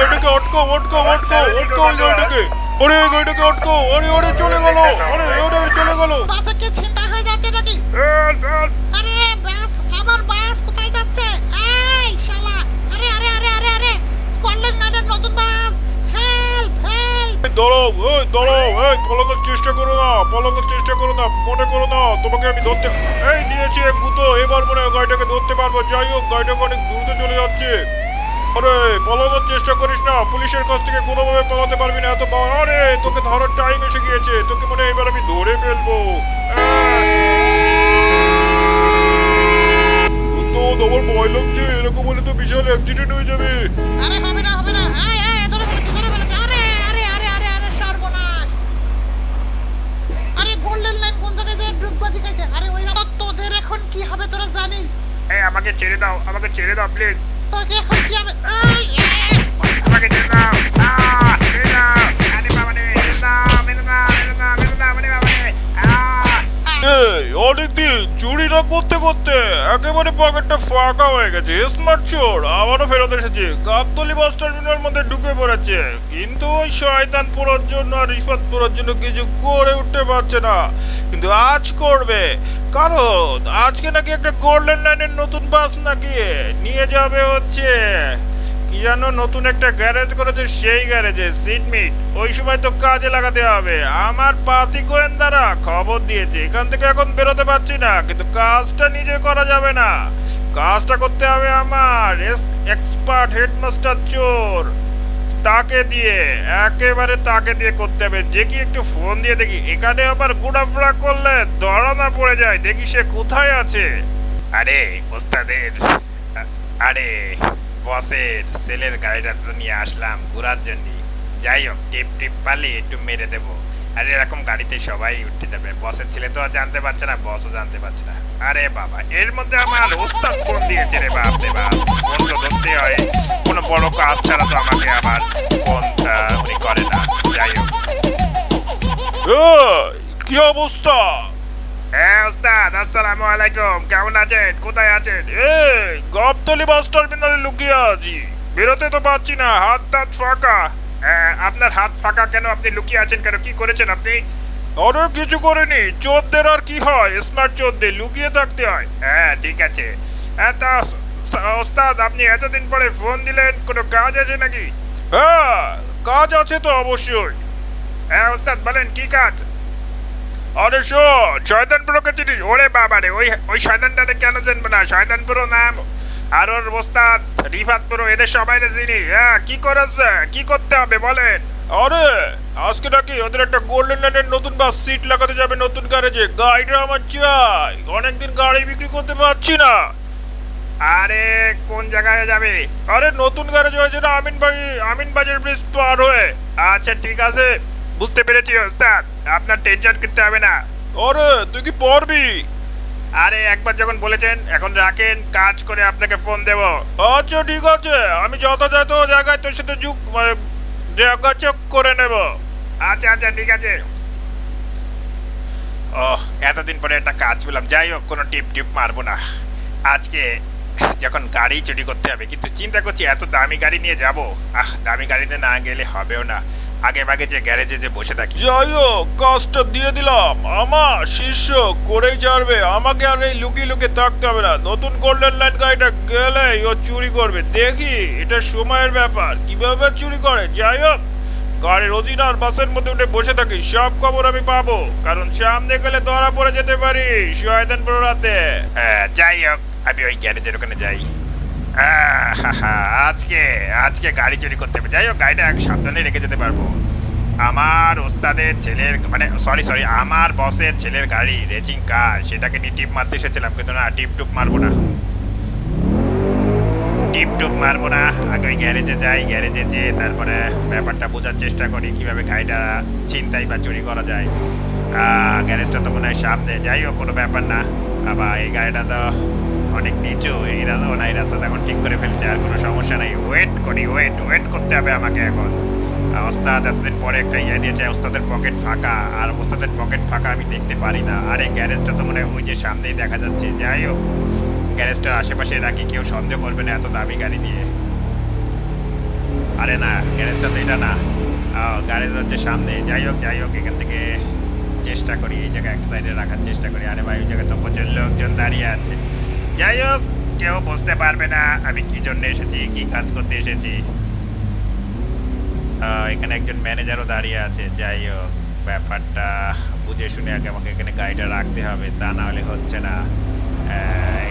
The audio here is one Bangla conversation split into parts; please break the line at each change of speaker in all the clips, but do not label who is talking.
গাড়িটাকে আটকাও আটকাও আটকাও আটকাও গাড়িটাকে। আরে গাড়িটাকে আটকাও আরে আরে চলে গেল আরে আরে চলে গেল।
বাসে কি ছিনতাই হয়ে যাচ্ছে নাকি? আরে বাস আমার বাস কোথায় যাচ্ছে? এই শালা। আরে আরে আরে আরে আরে। কল্যাণ ম্যাডাম নতুন বাস। হেল্প হেল্প
দাঁড়াও এই দাঁড়াও এই পালানোর চেষ্টা করো না পালানোর চেষ্টা করো না মনে করো না তোমাকে আমি ধরতে এই নিয়েছি এক গুতো এবার মনে হয় গাড়িটাকে ধরতে পারব। যাই হোক গাড়িটাকে অনেক দ্রুত চলে যাচ্ছে। আরে, পালানোর চেষ্টা করিস না। পুলিশের কাছ থেকে কোনোভাবে পালাতে পারবি না। এত আরে, তোকে ধরার টাইম এসে গিয়েছে। তোকে মনে এবার আমি ধরে ফেলব। তোমার ভয় লাগছে। এরকম হলে তো বিশাল অ্যাক্সিডেন্ট হয়ে যাবে।
আরে, হবে না হবে না।
ফাঁকা হয়ে গেছে। স্মার্ট চোর আবারও ফেরত এসেছে। গাবতলি বাস টার্মিনাল মধ্যে ঢুকে পড়েছে। কিন্তু ওই শয়তান পুরোর জন্য আর রিফাত পুরোর জন্য কিছু করে উঠতে পারছে না। কিন্তু আজ করবে। কারণ আজকে নাকি একটা গোল্ডেন লাইনের নতুন বাস নাকি নিয়ে যাবে হচ্ছে। কি জানো নতুন একটা গ্যারেজ করেছে, সেই গ্যারেজে। সিট মিট ওই সময় তো কাজে লাগাতে হবে। আমার পাতি গোয়েন্দারা খবর দিয়েছে, এখান থেকে এখন বেরোতে পারছি না, কিন্তু কাজটা নিজে করা যাবে না। কাজটা করতে হবে আমার এক্সপার্ট হেডমাস্টার চোর, তাকে দিয়ে, একেবারে তাকে দিয়ে করতে হবে। দেখি একটু ফোন দিয়ে দেখি, এখানে আবার ঘোরাফেরা করলে ধরা পড়ে যায়, দেখি সে কোথায় আছে।
আরে, ওস্তাদের আরে। বসের সেলের গাড়িটা নিয়ে আসলাম ঘোরার জন্য যাই হোক, টিপ টিপ পারলে একটু মেরে দেবো। আর এরকম গাড়িতে সবাই উঠতে যাবে। বসের ছেলে তো জানতে পারছে না, বসও জানতে পারছে না। আরে বাবা, এর মধ্যে আমার ওস্তাদ ফোন দিয়েছে রে বাপ রে বাপ। ফোন তো ধরতে হয়। কোনো বড় কাজ ছাড়া তো আমাকে আবার ফোন উনি করে না। যাই হোক।
কি অবস্থা?
হ্যাঁ ওস্তাদ আসসালামু আলাইকুম। কেমন আছেন? কোথায় আছেন?
এই গাবতলি বাস টার্মিনালে লুকিয়ে আছি। বেরোতে তো পারছি না হাত টাত ফাঁকা।
হ্যাঁ, আপনার হাত ফাঁকা কেন? আপনি লুকিয়ে আছেন কেন? কি করেছেন আপনি?
আরে কিছু করিনি। চোরদের আর কি হয়? স্মার্ট চোরদের লুকিয়ে থাকতে হয়।
হ্যাঁ ঠিক আছে। হ্যাঁ তা ওস্তাদ আপনি এতদিন পরে ফোন দিলেন কোনো কাজ আছে নাকি?
হ্যাঁ কাজ আছে তো অবশ্যই।
হ্যাঁ ওস্তাদ বলেন কি কাজ?
আরে শোন
শয়তান পুরোকে চিনি ওরে বাবা রে ওই ওই শয়তানটারে কেন জানব না? শয়তান নাম, আর ওর ওস্তাদ রিফাত পুরো এদের সবাই চিনি। হ্যাঁ কি করেছে? কি করতে হবে বলেন?
আরে, আজকে নাকি ওদের একটা গোল্ডেন লাইনের নতুন বাস সিট লাগাতে যাবে নতুন গ্যারেজে গাড়িটা আমার চাই। অনেকদিন গাড়ি বিক্রি করতে পারছি না।
আরে, কোন জায়গায় যাবে?
আরে, নতুন গ্যারেজ হয়েছে না আমিন বাড়ি আমিন বাজার ব্রিজ পার হয়ে।
আচ্ছা ঠিক আছে। বুঝতে পেরেছি ওস্তাদ। আপনার টেনশন করতে হবে না।
আরে তুই কি পারবি?
আরে একবার যখন বলেছেন এখন রাখেন কাজ করে আপনাকে ফোন দেব।
আচ্ছা ঠিক আছে। আমি যথাযথ জায়গায় তোর সাথে যুগ মানে যোগাযোগ করে নেব।
আচ্ছা আচ্ছা ঠিক আছে। ওহ এতদিন পরে একটা কাজ পেলাম। যাই হোক কোনো টিপ টিপ মারবো না। আজকে যখন গাড়ি চুরি করতে হবে কিন্তু চিন্তা করছি এত দামি গাড়ি নিয়ে যাব। আহ দামি গাড়িতে না গেলে হবেও না। আগে ভাগে যে গ্যারেজে যে বসে থাকি।
যাই হোক কাজটা দিয়ে দিলাম। আমার শিষ্য করেই ছাড়বে। আমাকে আর এই লুকিয়ে লুকিয়ে থাকতে হবে না। নতুন গোল্ডেন লাইন গাড়িটা গেলেই ও চুরি করবে। দেখি এটা সময়ের ব্যাপার। কীভাবে চুরি করে? যাই হোক গাড়ির অজিনার বাসের মধ্যে উঠে বসে থাকি। সব খবর আমি পাবো। কারণ সামনে গেলে ধরা পড়ে যেতে পারি। শয়তান পুরো রাতে।
হ্যাঁ, যাই হোক আমি ওই গ্যারেজের ওখানে যাই। আজকে আজকে গাড়ি চুরি করতে হবে। যাই হোক, গাড়িটা এক সাবধানে রেখে যেতে পারব। আমার ওস্তাদের ছেলের মানে সরি সরি আমার বসের ছেলের গাড়ি রেচিং কার সেটাকে নিয়ে টিপ মারতে এসেছিলাম, কিন্তু না, টিপ টুপ মারবো না। টিপ টুপ মারবো না, আগে ওই গ্যারেজে যাই, গ্যারেজে যেয়ে তারপরে ব্যাপারটা বোঝার চেষ্টা করি, কীভাবে গাড়িটা ছিনতাই বা চুরি করা যায়। গ্যারেজটা তো মনে হয় সামনে, যাই হোক, কোনো ব্যাপার না। আবার এই গাড়িটা তো অনেক নিচু, এই রাস্তা এই রাস্তাটা এখন ঠিক করে ফেলছে, আর কোনো সমস্যা নাই। ওয়েট করি ওয়েট ওয়েট করতে হবে আমাকে এখন। ওস্তাদ এতদিন পরে একটা ইয়ে দিয়েছে, ওস্তাদের পকেট ফাঁকা, আর ওস্তাদের পকেট ফাঁকা আমি দেখতে পারি না। আর এই গ্যারেজটা তো মনে হয় ওই যে সামনেই দেখা যাচ্ছে। যাই হোক, গ্যারেজটার আশেপাশে রাখি, কেউ সন্দেহ করবে না এত দামি গাড়ি নিয়ে। আরে না, গ্যারেজটা তো এটা না। গ্যারেজ হচ্ছে সামনে। যাই হোক যাই হোক, এখান থেকে চেষ্টা করি, এই জায়গায় এক সাইডে রাখার চেষ্টা করি। আরে ভাই, ওই জায়গায় তো প্রচুর লোকজন দাঁড়িয়ে আছে। যাই হোক, কেউ বুঝতে পারবে না আমি কি জন্য এসেছি, কি কাজ করতে এসেছি। এখানে একজন ম্যানেজারও দাঁড়িয়ে আছে, যাই হোক, ব্যাপারটা বুঝে শুনে আগে আমাকে এখানে গাড়িটা রাখতে হবে, তা না হলে হচ্ছে না।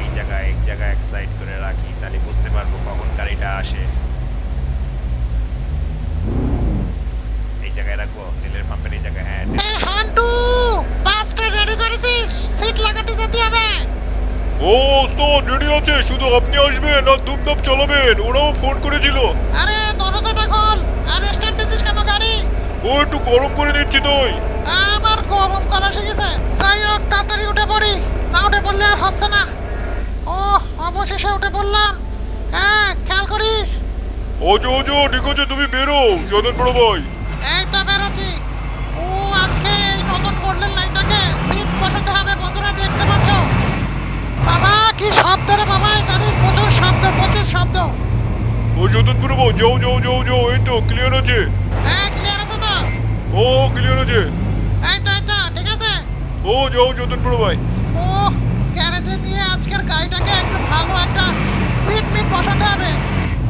এই জায়গায় এক জায়গায় এক সাইড করে রাখি, তাহলে বুঝতে পারব কখন গাড়িটা আসে। এই জায়গায় রাখব, তেলের পাম্পের এই জায়গায় হ্যাঁ
হান্টু বাসটা রেডি করেছিস? সিট লাগাতে যেতে হবে।
ও ওস্তাদ রেডি আছে শুধু আপনি আসবেন আর দুমদাম চালাবেন। ওরাও ফোন করেছিল।
আরে দরজাটা খোল। আর স্টার্ট দিছিস কেন গাড়ি?
ও একটু গরম করে দিচ্ছি তুই।
আবার গরম করা শিখেছে যাই হোক তাড়াতাড়ি উঠে পড়ি। না উঠে পড়লে আর হচ্ছে না। ও অবশেষে উঠে পড়লাম। হ্যাঁ খেয়াল করিস।
ওজো ওজো ঠিক আছে তুমি বেরো। চন্দন বড় ভাই।
এই তো বাবা কি শব্দ রে বাবা গাড়ির প্রচুর শব্দ প্রচুর শব্দ।
ও বড় ভাই যাও যাও যাও যাও এই তো ক্লিয়ার আছে।
হ্যাঁ ক্লিয়ার আছে তো।
ও ক্লিয়ার আছে।
এই তো এই তো ঠিক আছে?
ও যাও চন্দন বড় ভাই।
ও গ্যারেজে নিয়ে আজকের গাড়িটাকে একটা ভালো একটা সিট মিট বসাতে হবে।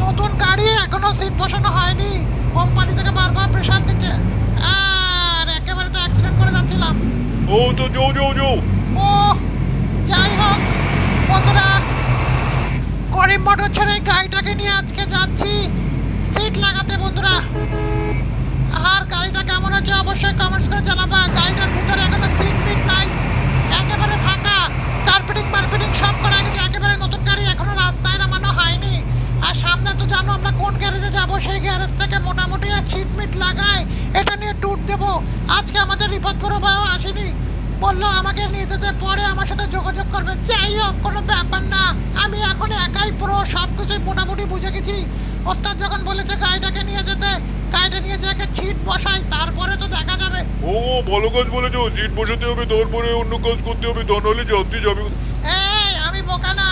নতুন গাড়ি এখনও সিট বসানো হয়নি। কোম্পানি থেকে বারবার প্রেশার দিচ্ছে। আর একেবারে তো অ্যাক্সিডেন্ট করে যাচ্ছিলাম।
ও তো যাও যাও যাও।
ও যাই হোক। বন্ধুরা গরিব মোটর গাড়িটাকে নিয়ে আজকে যাচ্ছি? সিট লাগাতে বন্ধুরা। আর গাড়িটা কেমন আছে অবশ্যই কমেন্টস করে জানাবা। গাড়িটার ভিতরে এখনও সিট মিট নাই। একেবারে ফাঁকা। কার্পেটিং মার্কেটিং সব করা গেছে। একেবারে নতুন গাড়ি এখনও রাস্তায় নামানো হয়নি। আর সামনে তো জানো আমরা কোন গ্যারেজে যাব? সেই গ্যারেজ থেকে মোটামুটি সিট মিট লাগায়। এটা নিয়ে ট্যুর দেবো। আজকে আমাদের রিপোর্ট ভাইও আসেনি বলল আমাকে নিয়ে যেতে পরে আমার সাথে যোগাযোগ করবে। যাই হোক কোনো ব্যাপার না। আমি এখন একাই পুরো সব কিছুই মোটামুটি বুঝে গেছি। ওস্তাদ যখন বলেছে গাড়িটাকে নিয়ে যেতে গাড়িটা নিয়ে যেয়ে ছিট বসাই তারপরে তো দেখা যাবে।
ও ভালো কাজ বলেছ সিট বসাতে হবে তারপরে অন্য কাজ করতে হবে তা নাহলে যাত্রী যাবে
এই আমি বোকা না।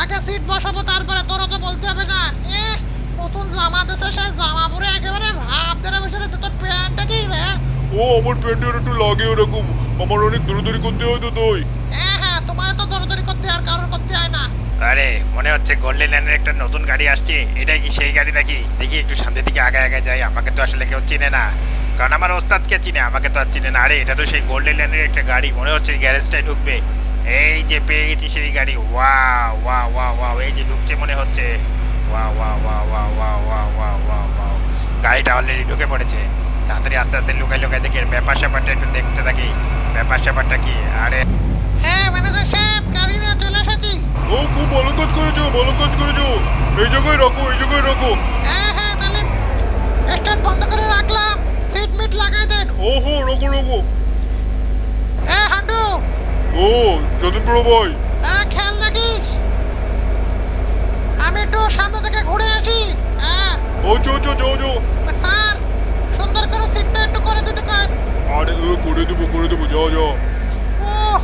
আগে সিট বসাবো তারপরে তোরা তো বলতে হবে না। এ নতুন জামা দেশে সেই জামা পরে একেবারে ভাব ধরে বসে তোর প্যান্টটা কি রে?
ও আমার প্যান্টের একটু লাগে ওরকম। আমার অনেক দৌড়দৌড়ি করতে হয় তো তাই
হ্যাঁ হ্যাঁ তোমার তো দৌড়দৌড়ি করতে আর কারোর করতে হয় না
আরে মনে হচ্ছে গোল্ডেন ল্যান্ডের একটা নতুন গাড়ি আসছে এটাই কি সেই গাড়ি নাকি দেখি একটু সামনের দিকে আগে আগে যাই আমাকে তো আসলে কেউ চিনে না কারণ আমার ওস্তাদকে চিনে আমাকে তো আর চিনে না আরে এটা তো সেই গোল্ডেন ল্যান্ডের একটা গাড়ি মনে হচ্ছে এই গ্যারেজটায় ঢুকবে এই যে পেয়ে গেছি সেই গাড়ি ওয়া ওয়া ওয়া ওয়া এই যে ঢুকছে মনে হচ্ছে ওয়া ওয়া ওয়া ওয়া ওয়া ওয়া ওয়া ওয়া ওয়া গাড়িটা অলরেডি ঢুকে পড়েছে তাড়াতাড়ি আস্তে আস্তে লুকাই লুকাই দেখি ব্যাপার স্যাপারটা একটু দেখতে থাকি ব্যাপার স্যাপারটা কি? আরে
হ্যাঁ ম্যানেজার সাহেব গাড়ি নিয়ে চলে এসেছি।
ও খুব ভালো কাজ করেছ ভালো কাজ করেছ। এই জায়গায় রাখো এই জায়গায় রাখো।
হ্যাঁ হ্যাঁ তাহলে স্টার্ট বন্ধ করে রাখলাম। সিট মিট লাগাই দেন।
ওহো রাখো রাখো
হ্যাঁ হান্ডু।
ও চন্দন বড় ভাই।
হ্যাঁ খেয়াল রাখিস। আমি একটু সামনে থেকে ঘুরে আসি। হ্যাঁ।
ও চো চো যাও যাও
স্যার সুন্দর করে সিটটা একটু করে দিতে কর
আরে ও করে দেবো করে দেবো যাও যাও।
ও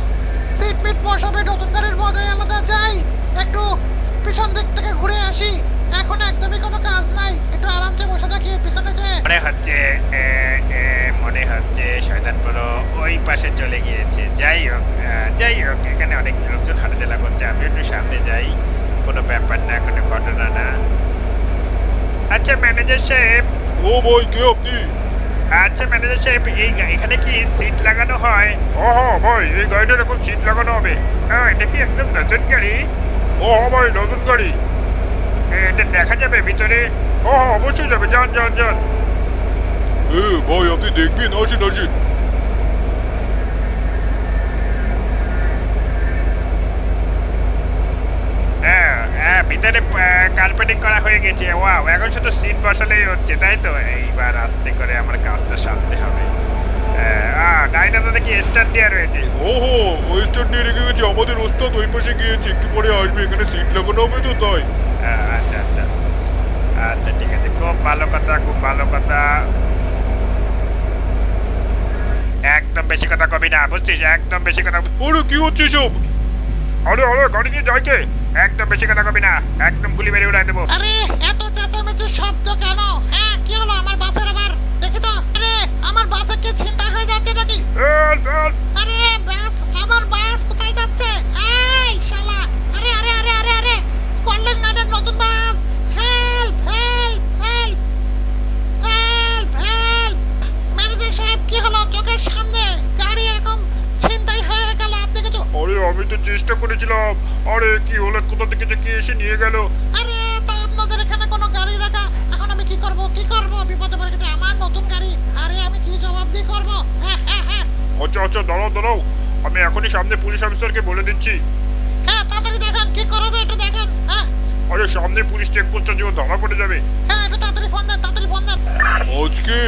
সিট মিট বসাবে নতুন গাড়ির মজাই আলাদা যাই। একটু পিছন দিক থেকে ঘুরে আসি। এখন একদমই কোনো কাজ নাই। একটু আরামসে বসে থাকি পিছনে যে
মনে হচ্ছে এ, এ, মনে হচ্ছে শয়তানপুরো ওই পাশে চলে গিয়েছে। যাই হোক যাই হোক এখানে অনেক লোকজন হাঁটাচলা করছে। আমি একটু সামনে যাই। কোনো ব্যাপার না কোনো ঘটনা না। আচ্ছা ম্যানেজার সাহেব।
ও ভাই কে আপনি?
আচ্ছা ম্যানেজার সাহেব এই এখানে কি সিট লাগানো হয়? ও হো ভাই এই গাড়িটা এরকম সিট লাগানো হবে। হ্যাঁ এটা কি একদম নতুন গাড়ি?
ও হো ভাই নতুন গাড়ি।
এটা দেখা যাবে ভিতরে? ও হো, অবশ্যই যাবে যান যান যান।
এ ভাই আপনি দেখবেন আসেন আসেন
হ্যাঁ হ্যাঁ ভিতরে কার্পেটিং করা হয়ে গেছে। ওয়াও এখন শুধু সিট বসালেই হচ্ছে তাই তো? এইবার আস্তে করে আমার কাজটা সারতে হবে। হ্যাঁ, আহ, গাড়িটা তো দেখি স্টার্ট দেওয়া রয়েছে।
ওহো ওই স্টার নিয়ে রেখে গেছে। আমাদের ওস্তাদ ওই পাশে গিয়েছে একটু পরে আসবে এখানে সিট লাগানো হবে তো তাই।
আচ্ছা আচ্ছা। আচ্ছা ঠিক আছে খুব ভালো কথা খুব ভালো কথা। একদম বেশি কথা কবি না বুঝছিস? একদম বেশি কথা
ওরে কি হচ্ছে সব
আরে আরে গাড়ি নিয়ে যাই কে? একদম বেশি কথা কবি না একদম গুলি মেরে উড়াই দেবো।
আরে এত চেঁচামেচি শব্দ কেন? হ্যাঁ
কি হলো আমার বাসের আবার? দেখি তো। আরে আমার বাসে কি ছিনতাই হয়ে যাচ্ছে নাকি? আরে এসে নিয়ে গেল।
আরে তা আপনাদের এখানে কোনো গাড়ি রাখা? এখন আমি কি করব? কি করব? বিপদে পড়ে গেছে আমার নতুন গাড়ি। আরে আমি কি জবাব দিয়ে করব? হ্যাঁ হ্যাঁ হ্যাঁ।
আচ্ছা আচ্ছা দাঁড়াও দাঁড়াও। আমি এখনই সামনে পুলিশ অফিসারকে বলে দিচ্ছি।
হ্যাঁ তাড়াতাড়ি দেখেন কি করা যায় একটু দেখেন। হ্যাঁ।
আরে সামনে পুলিশ চেকপোস্টটা যে ধরা পড়ে যাবে।
হ্যাঁ
আজকে?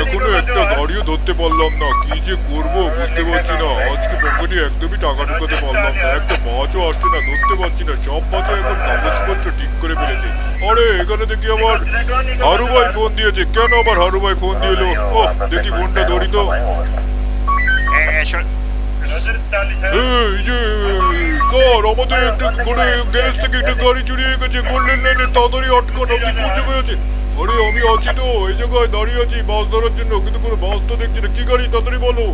এখনও একটা গাড়িও ধরতে পারলাম না। কি যে করব বুঝতে পারছি না। আজকে পকেটে একদমই টাকা ঢুকাতে পারলাম না। একটা মাছও আসছে না ধরতে পারছি না। সব মাছও এখন কাগজপত্র ঠিক করে ফেলেছে। আরে এখানে দেখি আমার হারু ভাই ফোন দিয়েছে। কেন আবার হারু ভাই ফোন দিয়েলো ও দেখি ফোনটা ধরি তো।
এ, এ, শোন-
এই যে স্যার আমাদের একটা করে গ্যারেজ থেকে একটা গাড়ি চুরি হয়ে গেছে। গোল্ডেন লাইনে তাড়াতাড়ি আটকান আপনি কোন জায়গায় আরে আমি আছি তো এই জায়গায় দাঁড়িয়ে আছি বাস ধরার জন্য। কিন্তু কোনো বাস তো দেখছি না। কি গাড়ি? তাড়াতাড়ি বলো।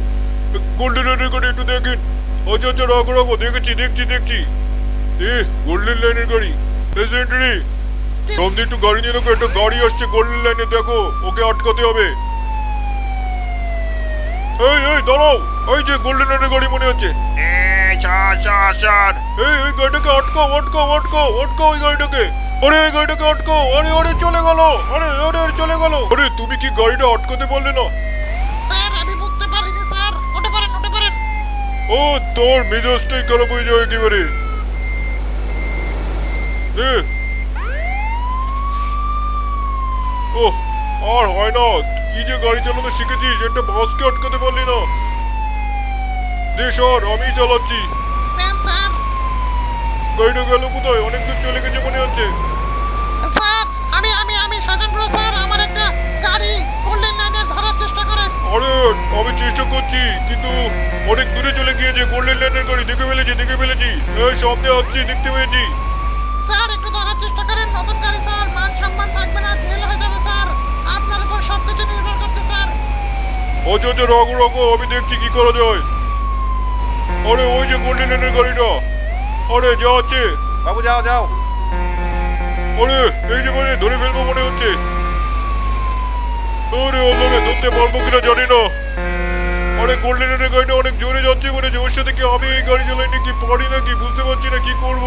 গোল্ডেন লাইনের গাড়ি একটু দেখেন। আচ্ছা আচ্ছা রাখো রাখো। দেখেছি দেখছি দেখছি। এ গোল্ডেন লাইনের গাড়ি। এজেন্টারি সামনে একটু গাড়ি নিয়ে দেখো একটা গাড়ি আসছে গোল্ডেন লাইনে দেখো। ওকে আটকাতে হবে। এই এই দাঁড়াও। এই যে গোল্ডেন লাইনের গাড়ি মনে হচ্ছে। এই এই গাড়িটাকে আটকাও আটকাও আটকাও আটকাও ওই গাড়িটাকে। আরে গাড়িটাকে আটকাও। আরে আরে চলে গেল। আরে আরে আরে চলে গেল। আরে তুমি কি গাড়িটা আটকাতে পারলে না?
স্যার আমি বুঝতে পারিনি স্যার। উঠে পারেন উঠে পারেন
ও তোর মেজাজটাই খারাপ হয়ে যাবে একেবারে। এ। ও আর হয় না। কি যে গাড়ি চালানো শিখেছিস একটা বাসকে আটকাতে পারলি না। দে সর আমি চালাচ্ছি।
স্যার।
গাড়িটা গেল কোথায়? অনেক দূর চলে গেছে মনে হচ্ছে।
স্যার আমার একটা গাড়ি গোল্ডেন লাইনে ধরার চেষ্টা করে
আরে আমি চেষ্টা করছি কিন্তু অনেক দূরে চলে গিয়েছে গোল্ডেন লাইনের গাড়ি। দেখে ফেলেছি দেখে ফেলেছি। এই সামনে আসছি দেখতে পেয়েছি।
স্যার একটু ধরার চেষ্টা করেন। নতুন গাড়ি স্যার। মান সম্মান থাকবে না জেল হয়ে যাবে স্যার। আপনার উপর সবকিছু নির্ভর করছে স্যার।
আচ্ছা রাখো রাখো আমি দেখছি কি করা যায়। আরে ওই যে গোল্ডেন লাইনের গাড়িটা। আরে যা আছে
বাবু যাও যাও।
আরে এই যে মানে ধরে ফেলব মনে হচ্ছে। আরে ওভাবে ধরতে পারব কিনা জানি না। আরে গোল্ডেন লাইনের গাড়িটা অনেক জোরে যাচ্ছে মনে হচ্ছে। ওর সাথে কি আমি এই গাড়ি চালাই নাকি পারি নাকি বুঝতে পারছি না কি করব।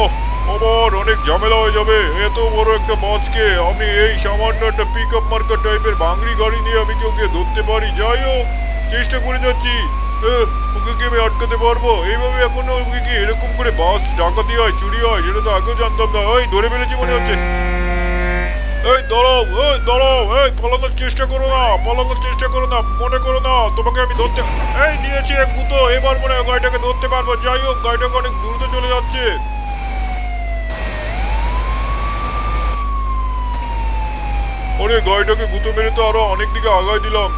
ওহ আমার অনেক ঝামেলা হয়ে যাবে। এত বড় একটা মাছকে আমি এই সামান্য একটা পিক আপ মার্কার টাইপের ভাঙড়ি গাড়ি নিয়ে আমি কি ওকে ধরতে পারি? যাই হোক, চেষ্টা করে যাচ্ছি। ওকে কি আমি আটকাতে পারব? এইভাবে এখনও ওকে কি এরকম করে বাস ডাকাতি হয়, চুরি হয়, সেটা তো আগেও জানতাম না। ওই ধরে ফেলেছি মনে হচ্ছে। এই এই এই, পালানোর চেষ্টা করো না, পালানোর চেষ্টা করো না, মনে করো না, তোমাকে আমি ধরতে এই, নিয়েছি এক গুতো, এবার মনে হয় গাড়িটাকে ধরতে পারব। যাই হোক, গাড়িটাকে অনেক দ্রুত চলে যাচ্ছে। ওরে গাড়িটাকে গুঁতো মেরে তো আরও অনেক দিকে আগায় দিলাম।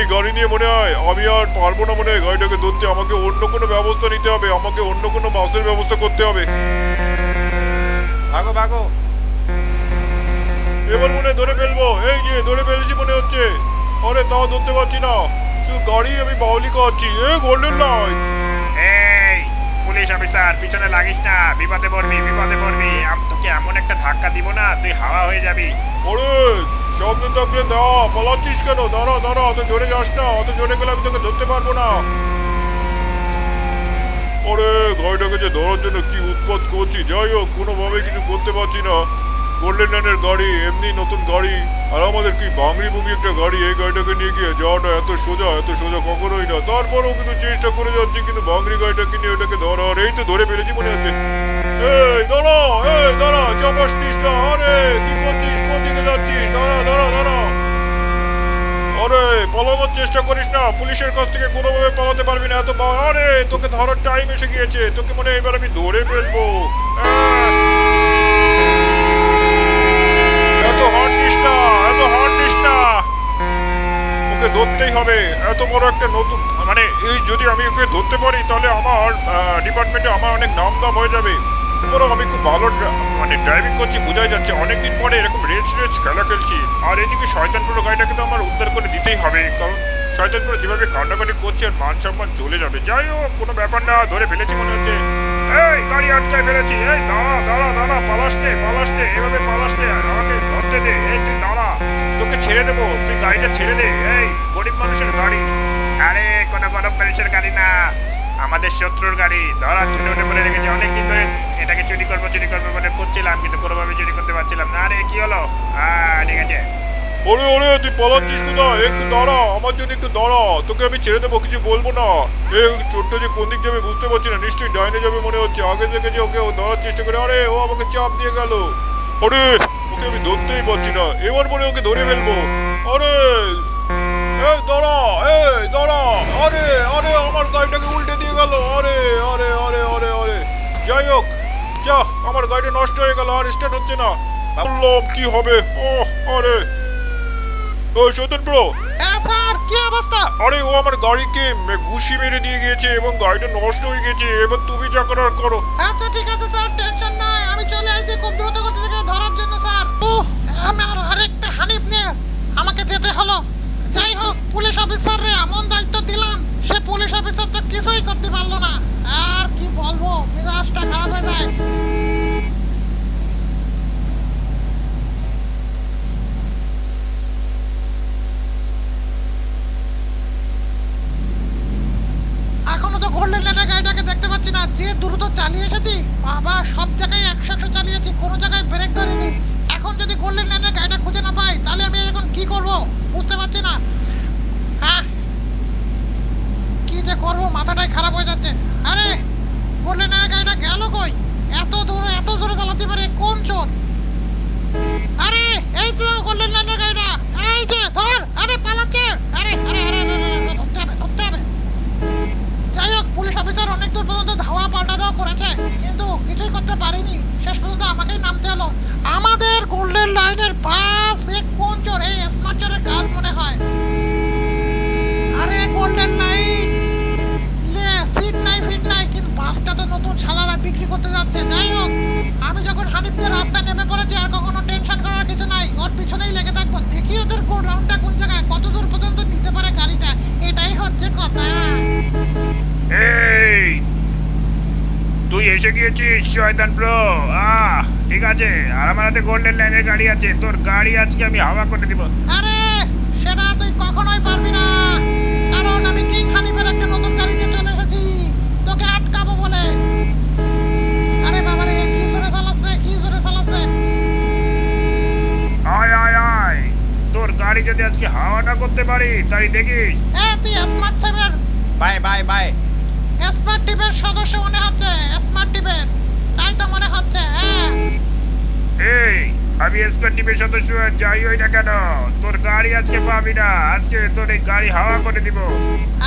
এই গাড়ি নিয়ে মনে হয় আমি আর পারব না মনে হয় গাড়িটাকে ধরতে। আমাকে অন্য কোনো ব্যবস্থা নিতে হবে আমাকে অন্য কোনো বাসের ব্যবস্থা করতে হবে।
ভাগো ভাগো।
এবার মনে ধরে ফেলব। এই যে ধরে ফেলেছি মনে হচ্ছে। আরে তাও ধরতে পারছি না। শুধু গাড়ি আমি বাউলি খাওয়াচ্ছি। এ গোল্ডেন লাইট
এই পুলিশ অফিসার পিছনে লাগিস না। বিপদে পড়বি বিপদে পড়বি। আমি তোকে এমন একটা ধাক্কা দিব না তুই হাওয়া হয়ে যাবি।
ওরে সামনে থাকলে দা পালাচ্ছিস কেন? দাঁড়া দাঁড়া, অত জোরে যাস না, অত জোরে গেলে আমি তোকে ধরতে পারব না। ওরে গাড়িটাকে যে ধরার জন্য কি উৎপাত করছি, যাই হোক কোনোভাবে কিছু করতে পারছি না। গোল্ডেন লাইনের গাড়ি, এমনি নতুন গাড়ি, আর আমাদের কি বাংরি বুঙ্গি একটা গাড়ি, এই গাড়িটাকে নিয়ে গিয়ে যাওয়াটা এত সোজা এত সোজা কখনোই না। তারপরেও কিন্তু চেষ্টা করে যাচ্ছি, কিন্তু বাংরি গাড়িটাকে নিয়ে ওটাকে ধরার এই তো ধরে ফেলেছি মনে হচ্ছে। এই দাঁড়া এই দাঁড়া চাপাসটিস না আরে, কি করছিস? কোন দিকে যাচ্ছিস? দাঁড়া দাঁড়া দাঁড়া। আরে পালানোর চেষ্টা করিস না। পুলিশের কাছ থেকে কোনোভাবে পালাতে পারবি না। এত আরে, তোকে ধরার টাইম এসে গিয়েছে। তোকে মনে হয় এবার আমি ধরে ফেলব! এত হট দিস না, এত হট দিস না। ওকে ধরতেই হবে। এত বড় একটা নতুন মানে এই যদি আমি ওকে ধরতে পারি, তাহলে আমার ডিপার্টমেন্টে আমার অনেক নাম দাম হয়ে যাবে। বরং আমি খুব ভালো মানে ড্রাইভিং করছি, বোঝাই যাচ্ছে। অনেকদিন পরে এরকম রেস রেস খেলা খেলছি। আর এদিকে শয়তানপুর গাড়িটাকে তো আমার উদ্ধার করে দিতেই হবে, কারণ শয়তানপুর যেভাবে কান্নাকাটি করছে আর মান সম্মান চলে যাবে। যাই হোক, কোনো ব্যাপার না, ধরে ফেলেছি মনে হচ্ছে। এই, গাড়ি আটকায় ফেলেছি। এই, দাঁড়া দাঁড়া দাঁড়া, পালাস নে পালাস নে, এভাবে পালাস নে। আমাকে ধরতে দে। এই, তুই দাঁড়া, তোকে ছেড়ে দেবো। তুই গাড়িটা ছেড়ে দে। এই, গরিব মানুষের গাড়ি।
আরে, কোনো গরম প্যারিসের গাড়ি না। আমাদের শত্রুর গাড়ি ধরার জন্য উঠে পড়ে রেখেছে, অনেকদিন ধরে এটাকে চুরি করব চুরি করব বলে খুঁজছিলাম, কিন্তু কোনোভাবে চুরি করতে পারছিলাম না। আরে, কি হলো? আহ ঠিক আছে।
ওরে ওরে, তুই পালাচ্ছিস কোথায়? একটু দাঁড়া, আমার জন্য একটু দাঁড়া। তোকে আমি ছেড়ে দেবো, কিছু বলব না। এ, ছোট্ট যে কোন দিক যাবে বুঝতে পারছি না, নিশ্চয়ই ডাইনে যাবে মনে হচ্ছে। আগে থেকে যে ওকে ধরার চেষ্টা করে, আরে, ও আমাকে চাপ দিয়ে গেল। আরে, ওকে আমি ধরতেই পারছি না। এবার পরে ওকে ধরে ফেলব। আরে, এই, দাঁড়া এই, দাঁড়া। আরে আরে, আমার গাড়িটাকে উল্টে গেল আরে আরে আরে আরে আরে। যাই হোক যা আমার গাড়িটা নষ্ট হয়ে গেল আর স্টার্ট হচ্ছে না। বললাম কি হবে? ওহ আরে। ও সত্যন ব্রো
হ্যাঁ স্যার কি অবস্থা?
আরে ও আমার গাড়িকে ঘুষি মেরে দিয়ে গিয়েছে এবং গাড়িটা নষ্ট হয়ে গেছে। এবার তুমি যা করার করো।
আচ্ছা ঠিক আছে স্যার টেনশন নাই। আমি চলে আসছি খুব দ্রুত গতি থেকে ধরার জন্য স্যার। উহ, আমার আরেকটা হানিফ নিয়ে আমাকে যেতে হলো। যাই হোক পুলিশ অফিসার রে এমন দায়িত্ব দিলাম সে পুলিশ অফিসার কিছুই করতে পারল না। আমাদের লাইনের এ কোন চোর স্মার্ট চোরের কাজ মনে হয়। আরে গোল্ডেন লাইন লে সিট নাই ফিট নাই, কিন্তু বাসটা তো নতুন শালারা বিক্রি করতে যাচ্ছে। যাই হোক, আমি যখন হানিফদের রাস্তায় নেমে পড়েছি, আর কখনো টেনশন করার কিছু নাই, ওর পিছনেই লেগে থাকব। দেখি ওদের গোডাউনটা কোন জায়গায়, কত দূর পর্যন্ত নিতে পারে গাড়িটা, এটাই হচ্ছে কথা।
এই, তুই এসে গিয়েছিস, শয়তান ব্রো আহ! ঠিক আছে আর আমার হাতে গোল্ডেন লাইনের গাড়ি আছে তোর গাড়ি আজকে আমি হাওয়া করে দিব।
আরে সেটা তুই কখনোই পারবি না। কারণ আমি কিং হানিফের একটা নতুন গাড়ি নিয়ে চলে এসেছি তোকে আটকাবো বলে। আরে বাবা রে কি জোরে চালাচ্ছে কি জোরে চালাচ্ছে?
আয় আয় আয়। তোর গাড়ি যদি আজকে হাওয়া না করতে পারি তাই দেখিস।
এ তুই স্মার্ট টিভের
বাই বাই বাই।
স্মার্ট টিভের সদস্য মনে হচ্ছে স্মার্ট টিভের তাই তো মনে হচ্ছে হ্যাঁ
এই আমি এসপেন টিমের সদস্য যাই হই না কেন তোর গাড়ি আজকে পাবি না আজকে তোর এই গাড়ি হাওয়া করে দিব।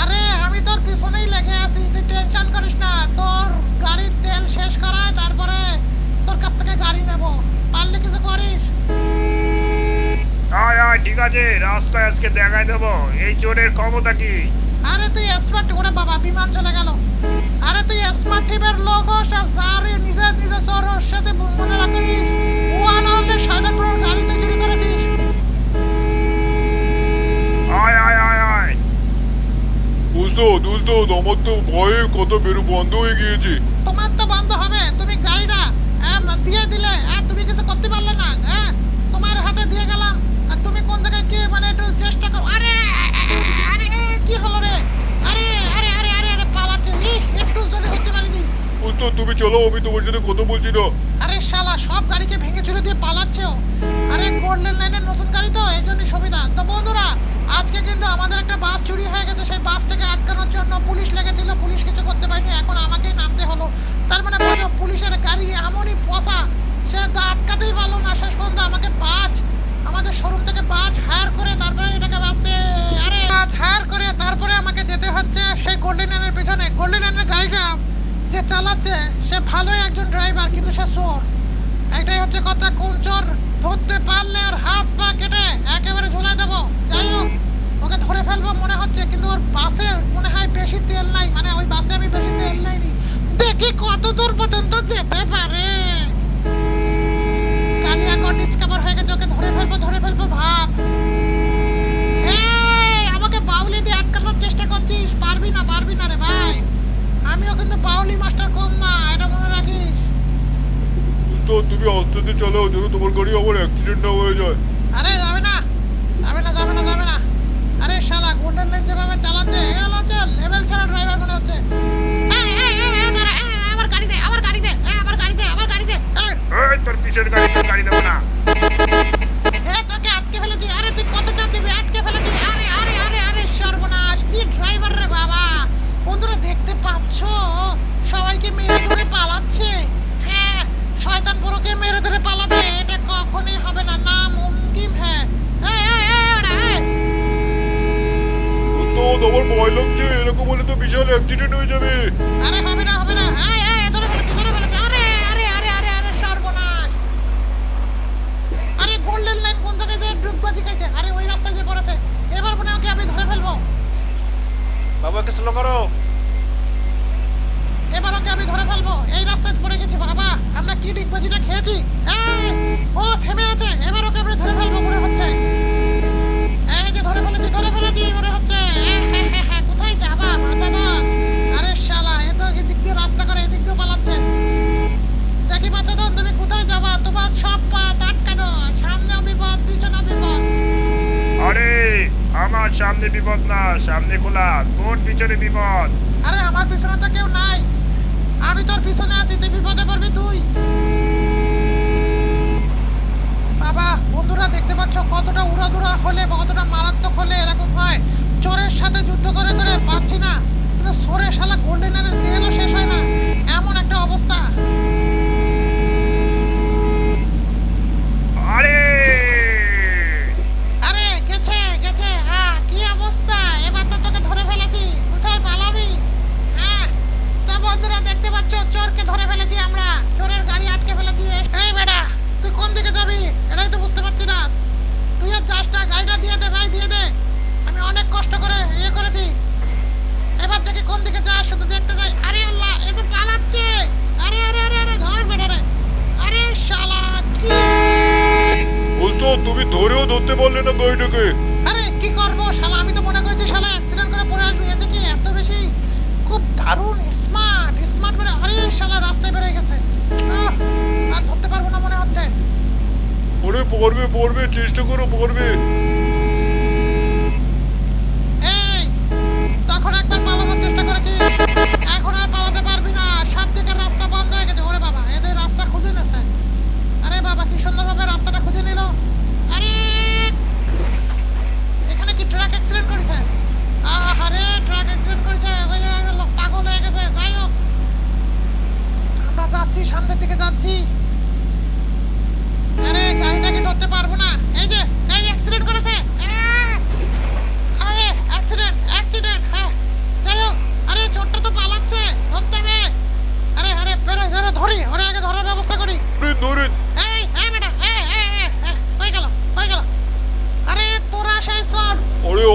আরে আমি তোর পিছনেই লেগে আছি তুই টেনশন করিস না তোর গাড়ির তেল শেষ করায় তারপরে তোর কাছ থেকে গাড়ি নেব পারলে কিছু করিস?
আয় আয় ঠিক আছে রাস্তায় আজকে দেখাই দেবো এই চোরের ক্ষমতা কি?
আরে তুই স্মার্ট ওরা বাবা, বিমান চলে গেল। আরে তুই স্মার্ট টিভের লোক হোস নিজে নিজে চোর সাথে মনে রাখিস। ও না হলে সাইদাপুরের গাড়ি তুই চুরি করেছিস।
আয় আয় আয় আয়।
বুঝতো বুঝতো আমার তো ভয়ে কত বেরো বন্ধ হয়ে গিয়েছে
তোমার তো বন্ধ হবে তুমি গাড়িটা হ্যাঁ, দিয়ে দিলে হ্যাঁ তুমি কিছু করতে পারলে না হ্যাঁ তোমার হাতে দিয়ে গেলাম আর তুমি কোন জায়গায় কি মানে একটু চেষ্টা করো আরে আরে এ, কি হলো রে আরে আরে আরে আরে আরে পালাচ্ছে ইহ, একটু জলে হতে পারিনি
বুঝতো তুমি চলো আমি তোমার সাথে কথা বলছি না।
চালাচ্ছে লেভেল ছাড়া ড্রাইভার মনে হচ্ছে। আমার গাড়িতে আমার গাড়িতে আমার গাড়িতে আমার
গাড়িতে তোর পিছনের গাড়ি তোর গাড়ি দেবো না।
বন্ধ করো।
এবারে ওকে আমি ধরে ফেলব। এই রাস্তায় পড়ে গেছি বাবা। আমরা কি ডিগবাজিটা খেয়েছি? ও থেমে আছে। এবারে ওকে আমি ধরে ফেলব মনে হচ্ছে। এই যে ধরে ফেলেছি ধরে ফেলেছি মনে হচ্ছে। হ্যাঁ, হ্যাঁ, হ্যাঁ, কোথায় যাবা বাঁচানো আরে শালা এত তো এদিক দিয়ে রাস্তা করে এদিক দিয়ে পালাচ্ছে। দেখি বাঁচাদন তুমি কোথায় যাবা? তোমার সব পা আটকানো। সামনে বিপদ পিছনে বিপদ
আরে আমার সামনে বিপদ না, সামনে খোলা। তোর পিছনে বিপদ।
আরে, আমার পিছনে তো কেউ নাই। আমি তোর পিছনে আছি, তুই বিপদে পড়বি তুই। বাবা, বন্ধুরা, দেখতে পাচ্ছ কতটা উড়াধুরা হলে কতটা মারাত্মক হলে এরকম হয়? চোরের সাথে যুদ্ধ করে করে পারছি না।
পড়বে পড়বে চেষ্টা করো
পারবে তখন একবার পালানোর চেষ্টা করেছিস। এখন আর পালাতে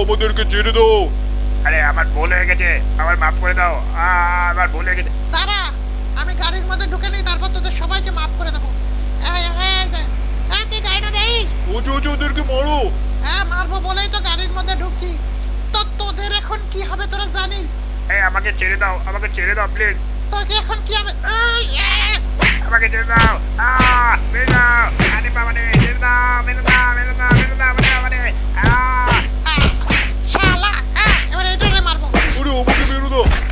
আমাদেরকে ছেড়ে দাও।
আরে আমার ভুল হয়ে গেছে। আমার মাফ করে দাও। আমার ভুল হয়ে গেছে।
তারা আমি গাড়ির মধ্যে ঢুকে তারপর তোদের সবাইকে মাফ করে দেবো। তো তোদের এখন কি হবে তোরা জানিস?
আমাকে ছেড়ে দাও আমাকে ছেড়ে দাও প্লিজ।
তোকে এখন কি হবে?
আমাকে ছেড়ে দাও। মেরে দাও। আরে বাবা দাও মেরে দাও মেরে দাও মেরে দাও মেরে দাও মানে,
Bruno!